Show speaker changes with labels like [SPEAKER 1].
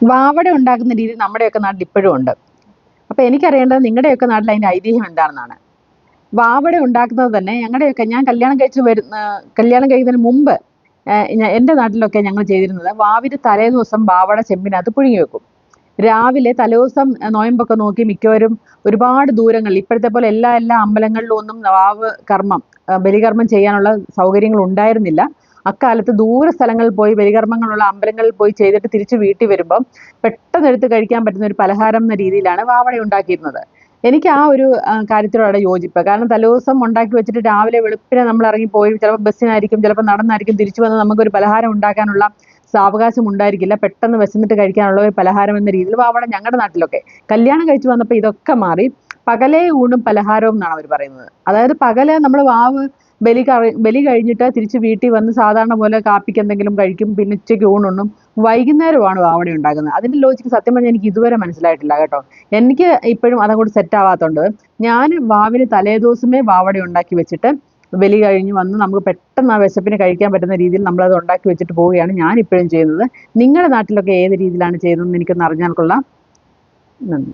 [SPEAKER 1] വാവട ഉണ്ടാക്കുന്ന രീതി നമ്മുടെയൊക്കെ നാട്ടിൽ ഇപ്പോഴും ഉണ്ട്. അപ്പോൾ എനിക്കറിയേണ്ടത് നിങ്ങളുടെയൊക്കെ നാട്ടിൽ അതിന്റെ ഐതിഹ്യം എന്താണെന്നാണ്. വാവട ഉണ്ടാക്കുന്നത് തന്നെ ഞങ്ങളുടെയൊക്കെ ഞാൻ കല്യാണം കഴിച്ച് വരുന്ന കല്യാണം കഴിക്കുന്നതിന് മുമ്പ് എന്റെ നാട്ടിലൊക്കെ ഞങ്ങൾ ചെയ്തിരുന്നത് വാവിര് തലേ ദിവസം വാവട ചെമ്പിനകത്ത് പുഴുങ്ങി വെക്കും. രാവിലെ തലേദിവസം നോയമ്പൊക്കെ നോക്കി മിക്കവരും ഒരുപാട് ദൂരങ്ങളിൽ ഇപ്പോഴത്തെ പോലെ എല്ലാ എല്ലാ അമ്പലങ്ങളിലും ഒന്നും വാവ് കർമ്മം ബലികർമ്മം ചെയ്യാനുള്ള സൗകര്യങ്ങൾ ഉണ്ടായിരുന്നില്ല. അക്കാലത്ത് ദൂര സ്ഥലങ്ങളിൽ പോയി ബലികർമ്മങ്ങളുള്ള അമ്പലങ്ങളിൽ പോയി ചെയ്തിട്ട് തിരിച്ച് വീട്ടിൽ വരുമ്പം പെട്ടെന്ന് എടുത്ത് കഴിക്കാൻ പറ്റുന്ന ഒരു പലഹാരം എന്ന രീതിയിലാണ് വാവണ ഉണ്ടാക്കിയിരുന്നത്. എനിക്ക് ആ ഒരു കാര്യത്തിലൂടെ യോജിപ്പ്. കാരണം തലേദിവസം ഉണ്ടാക്കി വെച്ചിട്ട് രാവിലെ വെളുപ്പിനെ നമ്മൾ ഇറങ്ങി പോയി ചിലപ്പോൾ ബസ്സിനായിരിക്കും ചിലപ്പോൾ നടന്നായിരിക്കും തിരിച്ചു വന്ന് നമുക്കൊരു പലഹാരം ഉണ്ടാക്കാനുള്ള സാവകാശം ഉണ്ടായിരിക്കില്ല. പെട്ടെന്ന് വെച്ചിട്ട് കഴിക്കാനുള്ള ഒരു പലഹാരം എന്ന രീതിയിൽ വാവണ ഞങ്ങളുടെ നാട്ടിലൊക്കെ. കല്യാണം കഴിച്ചു വന്നപ്പോൾ ഇതൊക്കെ മാറി പകലേ ഊണും പലഹാരവും എന്നാണ് അവർ പറയുന്നത്. അതായത് പകൽ നമ്മൾ വാവ് ബലി ബലി കഴിഞ്ഞിട്ട് തിരിച്ച് വീട്ടിൽ വന്ന് സാധാരണ പോലെ കാപ്പിക്ക് എന്തെങ്കിലും കഴിക്കും പിന്നെ ഉച്ചയ്ക്ക് ഊണുണ്ണും വൈകുന്നേരമാണ് ആവണി ഉണ്ടാക്കുന്നത്? അതിന്റെ ലോജിക്ക് സത്യം പറഞ്ഞാൽ എനിക്ക് ഇതുവരെ മനസ്സിലായിട്ടില്ല കേട്ടോ. എനിക്ക് ഇപ്പോഴും അതങ്ങോട്ട് സെറ്റ് ആവാത്തതുകൊണ്ട് ഞാൻ വാവിന് തലേദിവസമേ വാവടി ഉണ്ടാക്കി വെച്ചിട്ട് ബലി കഴിഞ്ഞ് വന്ന് നമുക്ക് പെട്ടെന്ന് ആ വിശപ്പിന് കഴിക്കാൻ പറ്റുന്ന രീതിയിൽ നമ്മളത് ഉണ്ടാക്കി വെച്ചിട്ട് പോവുകയാണ് ഞാൻ ഇപ്പോഴും ചെയ്യുന്നത്. നിങ്ങളുടെ നാട്ടിലൊക്കെ ഏത് രീതിയിലാണ് ചെയ്യുന്നതെന്ന് എനിക്കൊന്ന് അറിഞ്ഞാൽ കൊള്ളാം. നന്ദി.